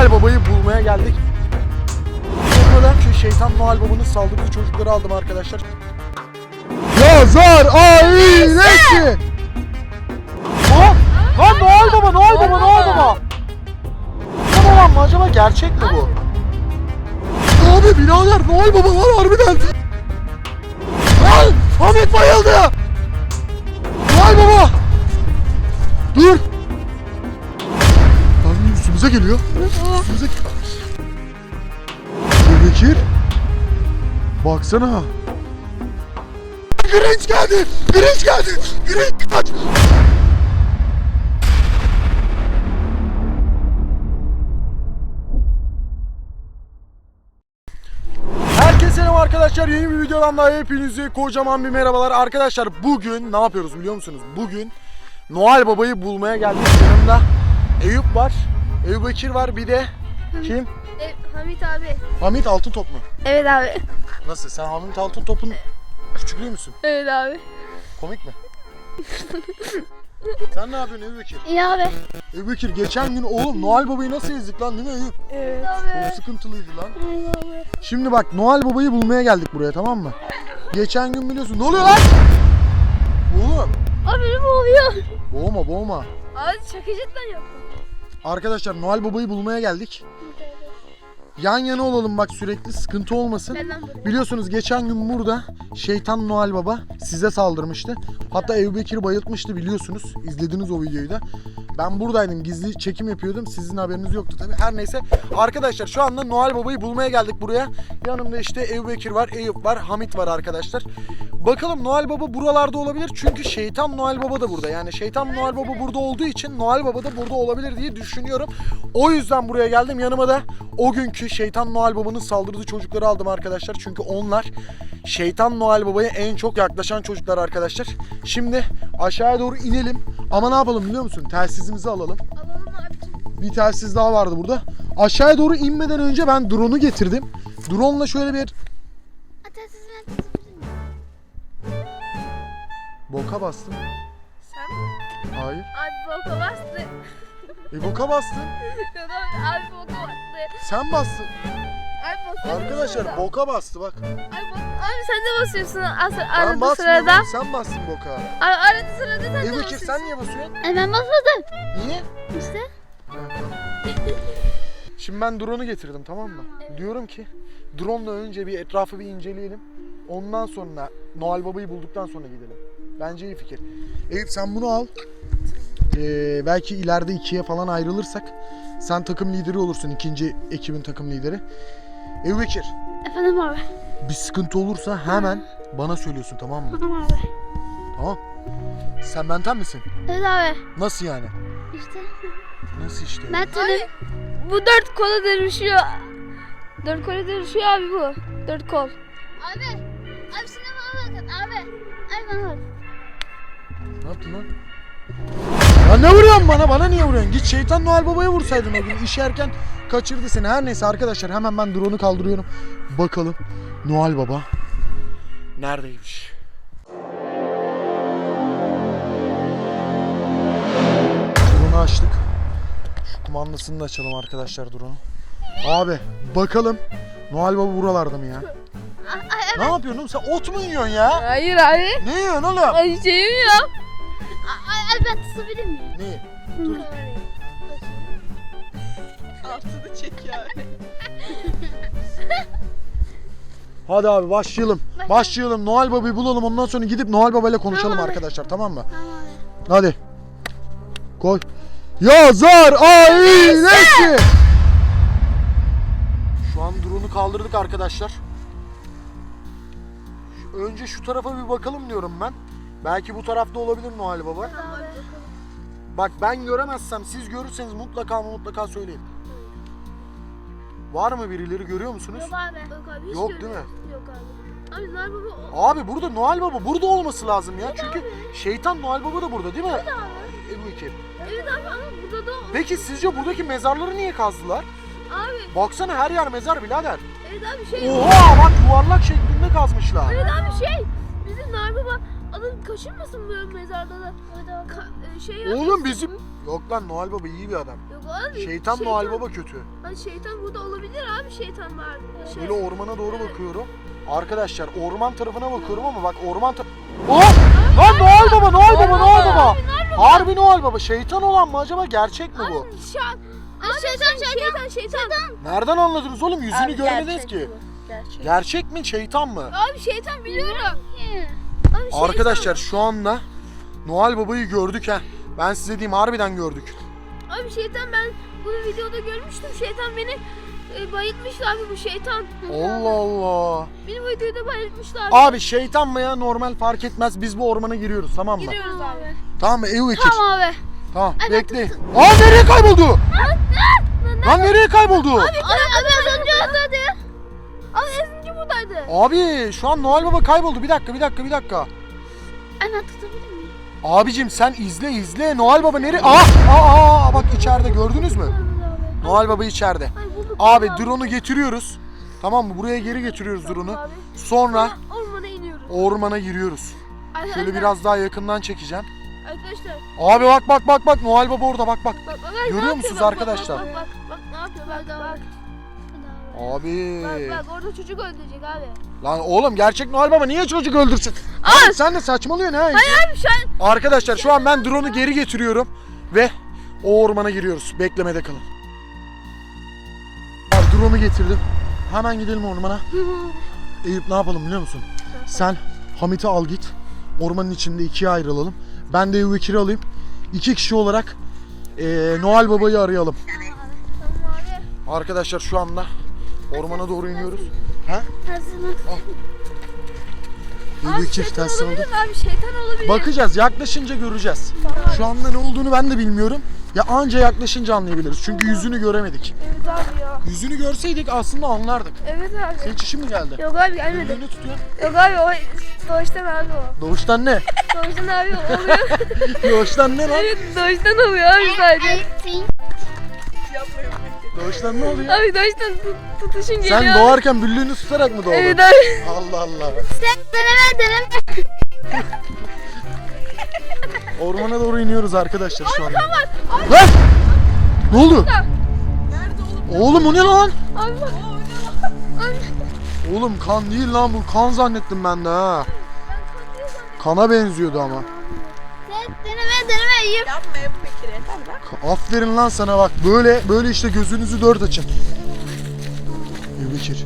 Noel Baba'yı bulmaya geldik. Buradan şu şeytan Noel Baba'nın saldırdığı çocukları aldım arkadaşlar. Yazar ailesi! Aa, lan Noel Baba, Noel Baba, Noel Baba! Ne babam mı acaba gerçek mi bu? Abi birader Noel Baba var harbiden. Lan Ahmet bayıldı. Noel Baba. Dur. Üstümüze geliyor. Üstümüze Bekir. Baksana. Grinch geldi. Grinch geldi. Grinch kaç. Arkadaşlar. Yeni bir videodan daha hepinize kocaman bir merhabalar. Arkadaşlar bugün ne yapıyoruz biliyor musunuz? Bugün Noel Baba'yı bulmaya geldik. Yanımda Eyüp var. Eyüp Bekir var. Bir de kim? E, Hamit abi. Hamit Altıntop mu? Evet abi. Nasıl? Sen Hamit Altıntop'un küçüklüğü müsün? Evet abi. Komik mi? Sen ne yapıyorsun Eyüp Bekir? İyi abi. Eyüp Bekir geçen gün oğlum Noel Baba'yı nasıl ezdik lan değil mi Eyüp? Evet Çok sıkıntılıydı lan. Şimdi bak Noel Baba'yı bulmaya geldik buraya tamam mı? Geçen gün biliyorsun. Ne oluyor lan? Oğlum. Abi ne oluyor? Boğma boğma. Abi şaka cidden yaptım. Arkadaşlar Noel Baba'yı bulmaya geldik. Yan yana olalım bak sürekli sıkıntı olmasın. Biliyorsunuz geçen gün burada şeytan Noel Baba size saldırmıştı. Hatta Ebu Bekir'i bayıltmıştı biliyorsunuz. İzlediniz o videoyu da. Ben buradaydım gizli çekim yapıyordum. Sizin haberiniz yoktu tabii. Her neyse. Arkadaşlar şu anda Noel Baba'yı bulmaya geldik buraya. Yanımda işte Ebu Bekir var, Eyüp var, Hamit var arkadaşlar. Bakalım Noel Baba buralarda olabilir. Çünkü şeytan Noel Baba da burada. Yani şeytan Noel Baba burada olduğu için Noel Baba da burada olabilir diye düşünüyorum. O yüzden buraya geldim. Yanıma da o günkü şeytan Noel Baba'nın saldırdığı çocukları aldım arkadaşlar. Çünkü onlar şeytan Noel Baba'ya en çok yaklaşan çocuklar arkadaşlar. Şimdi aşağıya doğru inelim. Ama ne yapalım biliyor musun? Telsizimizi alalım. Alalım abicim. Bir telsiz daha vardı burada. Aşağıya doğru inmeden önce ben drone'u getirdim. Drone'la şöyle bir boka bastım. Sen? Hayır. Abi boka bastı. E boka bastın. abi boka bastı. Sen bastın. Abi boka Arkadaşlar boka bastı bak. Abi, bak- abi sen de basıyorsun as- Ben arada basmıyorum. sırada. Sen bastın boka. Abi arada sırada sen de E basıyorsun. sen niye basıyorsun? E ben basmadım. Niye? İşte. Şimdi ben drone'u getirdim tamam mı? Diyorum ki drone'la önce bir etrafı bir inceleyelim. Ondan sonra Noel Baba'yı bulduktan sonra gidelim. Bence iyi fikir. Eyüp sen bunu al. Ee, belki ileride ikiye falan ayrılırsak sen takım lideri olursun. ikinci ekibin takım lideri. Ebu Bekir Efendim abi. bir sıkıntı olursa hemen bana söylüyorsun tamam mı? Tamam abi. Tamam. Sen benden misin? Evet abi. Nasıl yani? İşte. Nasıl işte? Ben bu dört kola dönüşüyor. Dört kola dönüşüyor abi bu. Dört kol. Abi. Abi de bana bakın abi. Abi bana bak. Ne yaptın lan? Ya ne vuruyorsun bana? Bana niye vuruyorsun? Git şeytan Noel Baba'ya vursaydın o gün. İşi erken kaçırdı seni. Her neyse arkadaşlar hemen ben drone'u kaldırıyorum. Bakalım Noel Baba neredeymiş? Drone'u açtık. Şu kumandasını da açalım arkadaşlar drone'u. Abi bakalım Noel Baba buralarda mı ya? Ne yapıyorsun oğlum? Sen ot mu yiyorsun ya? Hayır abi. Ne yiyorsun oğlum? Ay şeyim ya. Tutabilir miyim? Ne? Altını çek yani. Hadi abi başlayalım. Başlayalım. Noel Baba'yı bulalım. Ondan sonra gidip Noel Baba ile konuşalım Tamam abi. arkadaşlar. Tamam mı? Tamam. Hadi. Koy. Yazar ailesi. Şu an drone'u kaldırdık arkadaşlar. Şu- Önce şu tarafa bir bakalım diyorum ben. Belki bu tarafta olabilir Noel Baba. Bak ben göremezsem siz görürseniz mutlaka ama mutlaka söyleyin. Var mı birileri görüyor musunuz? Yok abi. Yok abi. hiç Yok değil mi? Yok abi. Abi Baba o- Abi burada Noel Baba burada olması lazım ya. Çünkü şeytan Noel Baba da burada değil mi? Ebu Bekir. Evet abi ama burada da o- Peki sizce buradaki mezarları niye kazdılar? Abi. Baksana her yer mezar birader. Evet abi şey. Oha bak yuvarlak şeklinde kazmışlar. Evet abi şey. Bizim Nar Baba alın kaçırmasın böyle mezarda da. Ka- e, şey Oğlum yapmasın. bizim... Yok lan Noel Baba iyi bir adam. Yok abi. Şeytan Noel Baba kötü. Lan şeytan burada olabilir abi şeytan var. Şey, Böyle ormana doğru bakıyorum. Arkadaşlar orman tarafına bakıyorum ama bak orman tar... Oh! Lan Noel Baba, Noel Baba, Noel Baba. Harbi Noel Baba. Şeytan olan mı acaba? Gerçek mi bu? Abi, şa- Abi şeytan, şeytan, şeytan, Nereden anladınız oğlum? Yüzünü Abi, görmediniz gerçek ki. bu, Gerçek. Gerçek mi, şeytan mı? Abi şeytan biliyorum. Abi şeytan. Arkadaşlar şu anda Noel Baba'yı gördük ha. Ben size diyeyim harbiden gördük. Abi şeytan ben bunu videoda görmüştüm. Şeytan beni e, bayıltmıştı abi bu şeytan. Allah Allah. Beni bu videoda bayıltmıştı abi. Abi şeytan mı ya normal fark etmez. Biz bu ormana giriyoruz tamam mı? Giriyoruz abi. Tamam mı? Ev Bekir. Tamam abi. Tamam bekleyin. Aa nereye kayboldu? Lan nereye kayboldu? Abi, abi az Abi şu an Noel Baba kayboldu. Bir dakika bir dakika bir dakika. Hemen tutabilir miyim? Abicim sen izle izle. Noel Baba nereye? Aa, aa, aa bak içeride gördünüz mü? Noel Baba içeride. Abi drone'u getiriyoruz. Tamam mı? Buraya geri getiriyoruz drone'u. Sonra Ormana iniyoruz. ormana giriyoruz. Şöyle biraz daha yakından çekeceğim. Arkadaşlar Abi bak bak bak bak Noel Baba orada bak bak. bak bak. Görüyor musunuz Bak, arkadaşlar? Bak bak bak, bak, ne yapıyor bak bak. Abi. Bak bak orada çocuk öldürecek abi. Lan oğlum gerçek Noel Baba niye çocuk öldürsün? Abi sen de saçmalıyorsun ha. Abi şu an Arkadaşlar şu an ben drone'u geri getiriyorum ve o ormana giriyoruz. Beklemede kalın. Abi drone'u getirdim. Hemen gidelim ormana. Eyüp ne yapalım biliyor musun? Sen Hamit'i al git. Ormanın içinde ikiye ayrılalım. Ben de Ebu Bekir'i alayım. İki kişi olarak eee, Noel Baba'yı arayalım. Arkadaşlar şu anda ormana doğru iniyoruz. Ha? Tersine. Ebu Abi Bekir şeytan ters olabilir aldı. mi abi şeytan olabilir. Bakacağız. Yaklaşınca göreceğiz. Şu anda ne olduğunu ben de bilmiyorum. Ya anca yaklaşınca anlayabiliriz. Çünkü yüzünü göremedik. Evet abi ya. Yüzünü görseydik aslında anlardık. Evet abi. Senin çişin mi geldi? Yok abi gelmedi. Gözünü tutuyorsun. Yok abi o doğuştan abi o. Doğuştan ne? Doğuştan abi oluyor. Doğuştan ne lan? evet doğuştan oluyor abi sadece. Yapmayın peki. Doğuştan ne oluyor? Abi doğuştan tut, tutuşun geliyor. Sen doğarken büllüğünü tutarak mı doğdun? Evet abi. Allah Allah. Deneme deneme. Ormana doğru iniyoruz arkadaşlar şu anda. Lan! Ne oldu? Nerede oğlum? Oğlum o ne lan? Abi bak. Oğlum kan değil lan bu. Kan zannettim ben de ha. Kana benziyordu ama. Yiyip. Yapma Ebu Bekir yeter lan. Aferin lan sana bak. Böyle böyle işte gözünüzü dört açın. Ebu Bekir.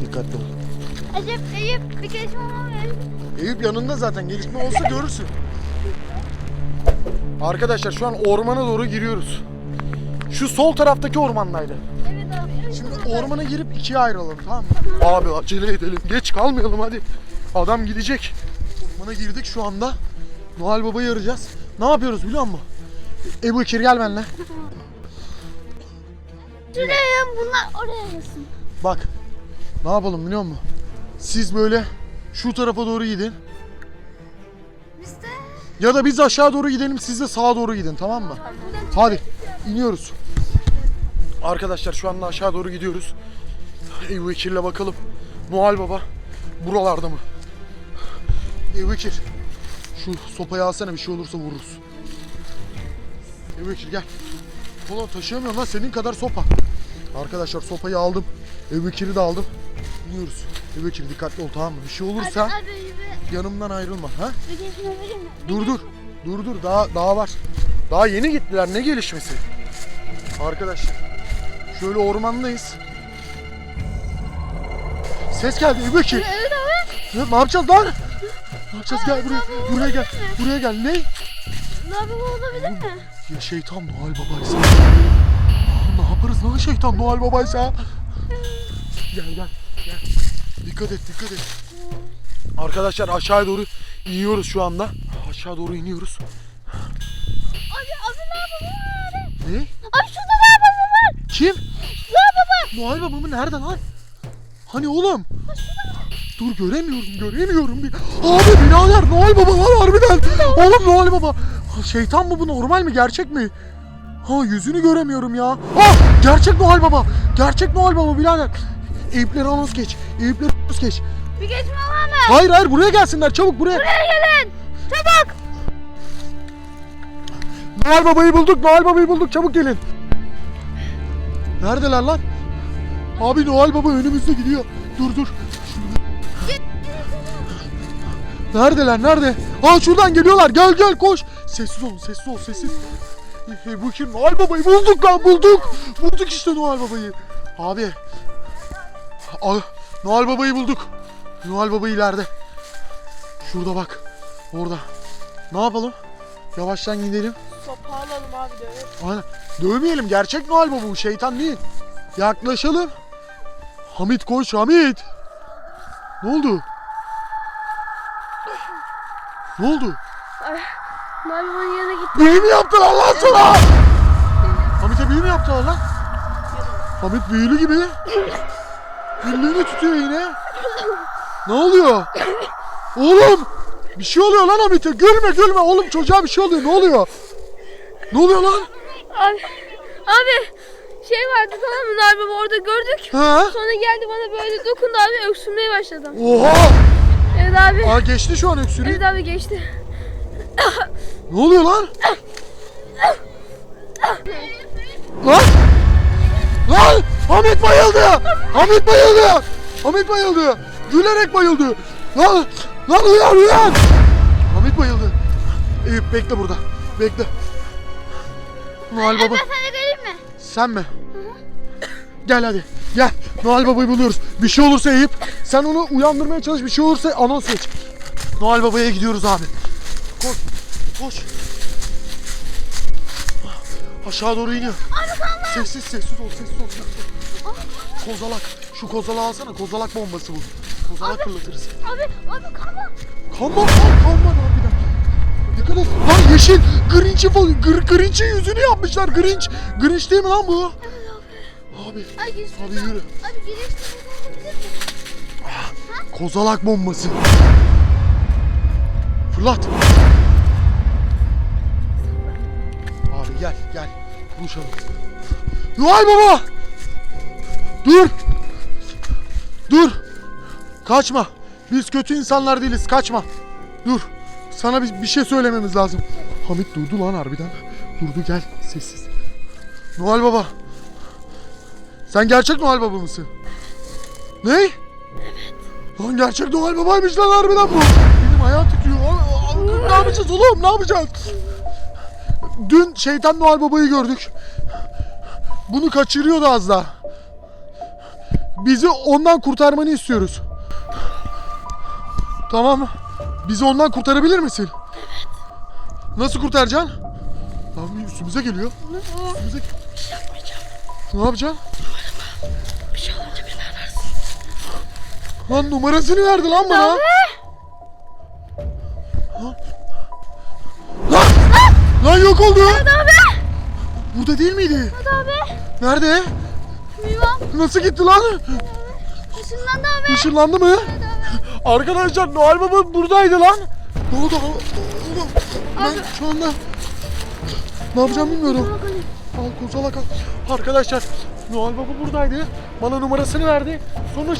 Dikkatli ol. Acep Eyüp bir gelişme var Eyüp yanında zaten. Gelişme olsa görürsün. Arkadaşlar şu an ormana doğru giriyoruz. Şu sol taraftaki ormandaydı. Evet abi. Şimdi ormana girip ikiye ayrılalım tamam mı? Abi acele edelim. Geç kalmayalım hadi. Adam gidecek. Ormana girdik şu anda. Noel Baba'yı arayacağız. Ne yapıyoruz biliyor musun? Ebu Bekir gel benimle. Şuraya bunlar oraya yazsın. Bak. Ne yapalım biliyor musun? Siz böyle şu tarafa doğru gidin. Biz de. Ya da biz aşağı doğru gidelim siz de sağa doğru gidin tamam mı? Hadi iniyoruz. Arkadaşlar şu anda aşağı doğru gidiyoruz. Ebu Bekir'le bakalım. Noel Baba buralarda mı? Ebu Bekir şu sopayı alsana bir şey olursa vururuz. Ebu Bekir gel. Ulan taşıyamıyorum lan senin kadar sopa. Arkadaşlar sopayı aldım. Ebu Bekir'i de aldım. İniyoruz. Ebu Bekir dikkatli ol tamam mı? Bir şey olursa Abi bir, yanımdan ayrılma. Ha? Dur dur. Dur dur daha daha var. Daha yeni gittiler ne gelişmesi? Arkadaşlar şöyle ormandayız. Ses geldi İbeki. Evet abi. Ne, ne yapacağız lan? Ne yapacağız gel buraya. Buraya gel. Buraya gel. Ne? Ne yapayım olabilir mi? Ya şeytan Noel babaysa. Aa, Ne yaparız lan şeytan Noel babaysa? Gel gel. Gel. Dikkat et dikkat et. Arkadaşlar aşağıya doğru iniyoruz şu anda. Aşağı doğru iniyoruz. Abi abi ne yapalım abi? Ne? Abi şurada ne yapalım var? Kim? Ne baba? Noel Baba mı? Nerede lan? Hani oğlum? Dur göremiyorum, göremiyorum. Bir... Abi birader Noel Baba var harbiden. Oğlum Noel Baba. Ha, Şeytan mı bu normal mi? Gerçek mi? Ha yüzünü göremiyorum ya. Ah gerçek Noel Baba. Gerçek Noel Baba birader. Eyüpleri anons geç. Eyüpleri anons geç. Bir gelişme var mı? Hayır hayır buraya gelsinler çabuk buraya. Buraya gelin. Çabuk. Noel Baba'yı bulduk. Noel Baba'yı bulduk. Çabuk gelin. Neredeler lan? Abi Noel Baba önümüzde gidiyor. Dur dur. Neredeler? Nerede? Aa şuradan geliyorlar. Gel gel koş. Sessiz olun, sessiz ol, sessiz. Hey bu kim? Noel Baba'yı bulduk lan, bulduk. Bulduk işte Noel Baba'yı. Abi. Aa, Noel Baba'yı bulduk. Noel Baba ileride. Şurada bak. Orada. Ne yapalım? Yavaştan gidelim. Sopa alalım abi dövelim. Aynen. Dövmeyelim. Gerçek Noel Baba bu. Şeytan değil. Yaklaşalım. Hamit koş Hamit. Ne oldu? Ne oldu? Noel Baba'nın yanına gitti. Büyü mü yaptılar lan sana? Hamit'e büyü mü yaptılar lan? Hamit büyülü gibi. Günlüğünü tutuyor yine. Ne oluyor? Oğlum! Bir şey oluyor lan Hamit'e. Gülme gülme oğlum çocuğa bir şey oluyor. Ne oluyor? Ne oluyor lan? Abi. Abi. Şey vardı tamam mı Baba orada gördük. Ha? Sonra geldi bana böyle dokundu abi öksürmeye başladım. Oha! Abi. Aa geçti şu an öksürüğü. Evet abi geçti. Ne oluyor lan? Lan! Lan! Hamit bayıldı! Hamit bayıldı! Hamit bayıldı! Gülerek bayıldı! Lan! Lan uyan uyan! Hamit bayıldı. Eyüp bekle burada. Bekle. Noel Baba. sana geleyim mi? Sen mi? Gel hadi. Gel. Noel Baba'yı buluyoruz. Bir şey olursa Eyüp sen onu uyandırmaya çalış. Bir şey olursa anons geç. Noel Baba'ya gidiyoruz abi. Koş. Koş. Aşağı doğru iniyor. Sessiz sessiz ol sessiz ol. Sessiz ol. Kozalak. Şu kozalağı alsana. Kozalak bombası bu. Kozalak fırlatırız. Abi abi kalma. Kanma lan kanma lan bir dakika. Ne kadar lan yeşil Grinch'in falan Gr Grinch'in yüzünü yapmışlar Grinch. Grinch değil mi lan bu? Abi. Ay gir. Abi yürü. Abi girişte Kozalak bombası. Fırlat. Abi gel gel. Buluşalım. Noel Baba. Dur. Dur. Kaçma. Biz kötü insanlar değiliz. Kaçma. Dur. Sana bir, bir şey söylememiz lazım. Hamit durdu lan harbiden. Durdu gel. Sessiz. Noel Baba. Sen gerçek Noel Baba mısın? Ne? Lan gerçek Noel Baba'ymış lan harbiden bu. Benim ayağım titriyor. Ne yapacağız oğlum? Ne yapacağız? Dün şeytan Noel Baba'yı gördük. Bunu kaçırıyordu az daha. Bizi ondan kurtarmanı istiyoruz. Tamam mı? Bizi ondan kurtarabilir misin? Evet. Nasıl kurtaracaksın? Lan bir üstümüze geliyor. Üstümüze... Ne yapacaksın? Lan numarasını verdi lan bana. Lan. Lan. Lan yok oldu. Burada değil miydi? abi. Nerede? Bilmem. Nasıl gitti lan? Işınlandı abi. Işınlandı mı? Arkadaşlar Noel Baba buradaydı lan. Ne oldu? Ben şu anda ne yapacağım bilmiyorum. Al kozalak al. Arkadaşlar Noel Baba buradaydı. Bana numarasını verdi. Sonra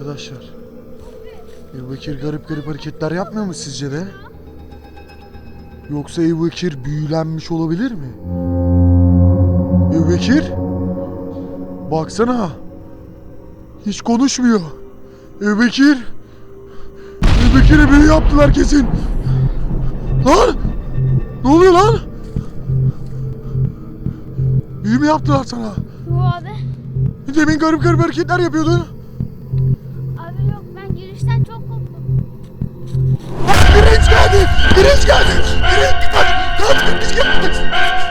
Arkadaşlar Ebu Bekir garip garip hareketler yapmıyor mu sizce de? Yoksa Ebu Bekir büyülenmiş olabilir mi? Ebu Bekir? Baksana. Hiç konuşmuyor. Ebu Bekir? Ebu Bekir'e büyü yaptılar kesin. Lan! Ne oluyor lan? Büyü mü yaptılar sana? Bu abi. Demin garip garip hareketler yapıyordun. Geldi! Grinch geldi! Grinch kaç! Kaç Grinch geldi!